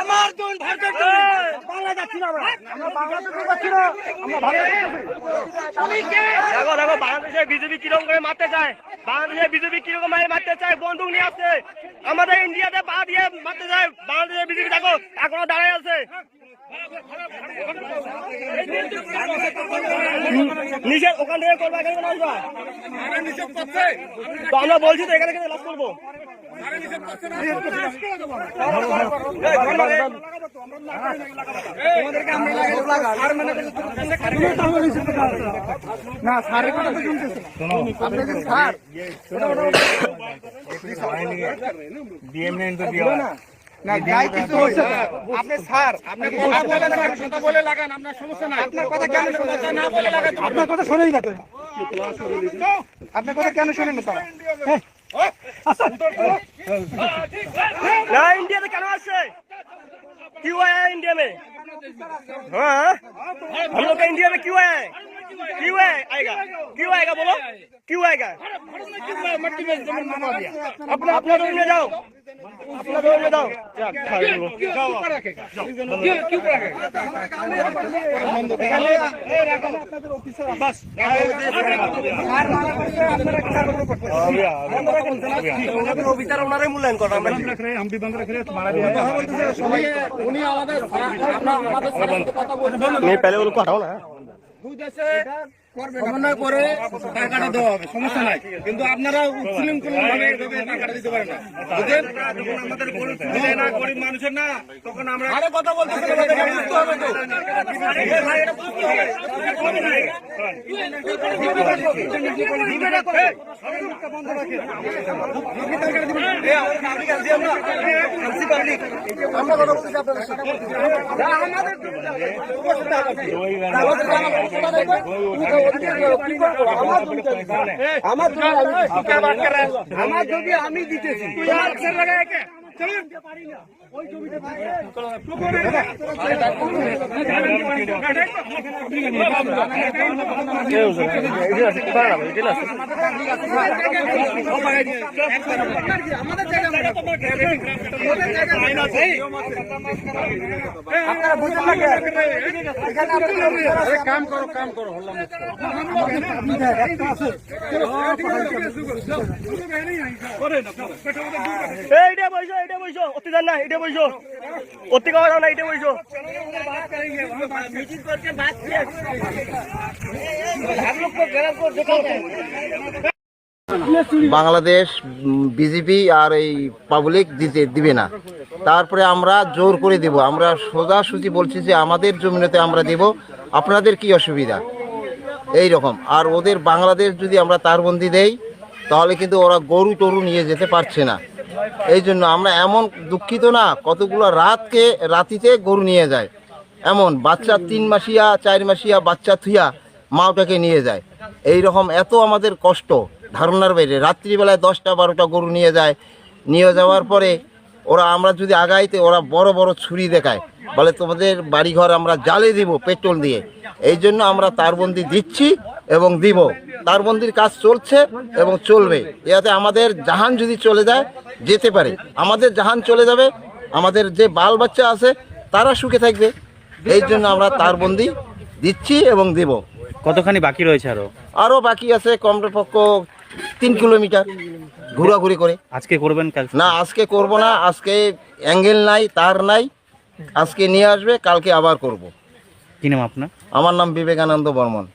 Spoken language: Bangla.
আমার ভারতের বাংলা যাচ্ছি না আমরা বাংলাদেশে যাচ্ছি না আমরা ভারতে দেখো দেখো বাংলাদেশে বিজেপি কীরকম করে মারতে চায় বাংলাদেশে বিজেপি কীরকম ভাবে মারতে চায়? বন্দুক নিয়ে আসছে। আমাদের ইন্ডিয়াতে পা দিয়ে মারতে চায় বাংলাদেশে বিজেপি। দেখো এখনও দাঁড়ায় আছে। নিষেধ ওখান থেকে করব এখানে কেন আসবা? তো আমরা বলছি তো এখানে কেন লাভ করব? না কথা তো স্যার না যাই কিছু হয়েছে আপনি আপনি আপনার কথা কেন না আপনার কথা না তো আপনার কথা কেন শোনেন না का इंडिया में क्यों आया है? क्यों आएगा। क्यों आएगा बोलो? क्यों आएगा? अपना अपना ज़मीन में जाओ। अपना रोड में जाओ বিচার ওনারাই মূল্যায়ন করা উনি আমাদের আমাদের সাথে কথা বলছেন मैं पहले उनको हटाओ ना দুই দেশে সমন্বয় করে টাকাটা দেওয়া হবে সমস্যা নাই। কিন্তু আপনারা উচ্ছৃঙ্খল ভাবে টাকাটা দিতে পারেন না। আমাদের গরিব মানুষের না তখন আমরা আরে কথা বলতে হবে তো। আমরা যদি আমি দিতেছি কাম করো কাম করো এইটা বইছো এইটা বইছো অতি জান না এটা বইছো অতি না এটা বইছো বাংলাদেশ বিজেপি আর এই পাবলিক দিতে দিবে না। তারপরে আমরা জোর করে দেব। আমরা সোজাসুজি বলছি যে আমাদের জমিনেতে আমরা দেব। আপনাদের কি অসুবিধা? এই রকম আর ওদের বাংলাদেশ যদি আমরা তারবন্দি দেই, তাহলে কিন্তু ওরা গরু টরু নিয়ে যেতে পারছে না। এই জন্য আমরা এমন দুঃখিত না, কতগুলো রাতকে, রাতিতে গরু নিয়ে যায়। এমন বাচ্চা তিন মাসিয়া, চার মাসিয়া, বাচ্চা থুইয়া মা ওটাকে নিয়ে যায়। এই রকম এত আমাদের কষ্ট, ধারণার বাইরে। রাত্রিবেলায় দশটা, বারোটা গরু নিয়ে যায়। নিয়ে যাওয়ার পরে ওরা আমরা যদি আগাইতে, ওরা বড় বড় ছুরি দেখায়। বলে, তোমাদের বাড়িঘর আমরা জ্বালে দিব পেট্রোল দিয়ে। এই জন্য আমরা তারবন্দি দিচ্ছি। এবং দিব। তারবন্দির কাজ চলছে এবং চলবে। যাতে আমাদের জাহান যদি চলে যায় যেতে পারে। আমাদের জাহান চলে যাবে আমাদের যে বাল বাচ্চা আছে তারা সুখে থাকবে। এই জন্য আমরা তারবন্দি দিচ্ছি এবং দেব। কতখানি বাকি রয়েছে আরও? আরও বাকি আছে কমপক্ষ তিন কিলোমিটার ঘোরাঘুরি করে। আজকে করবেন না আজকে করব না। আজকে অ্যাঙ্গেল নাই তার নাই। আজকে নিয়ে আসবে কালকে আবার করব। কি নাম আপনার? আমার নাম বিবেকানন্দ বর্মন।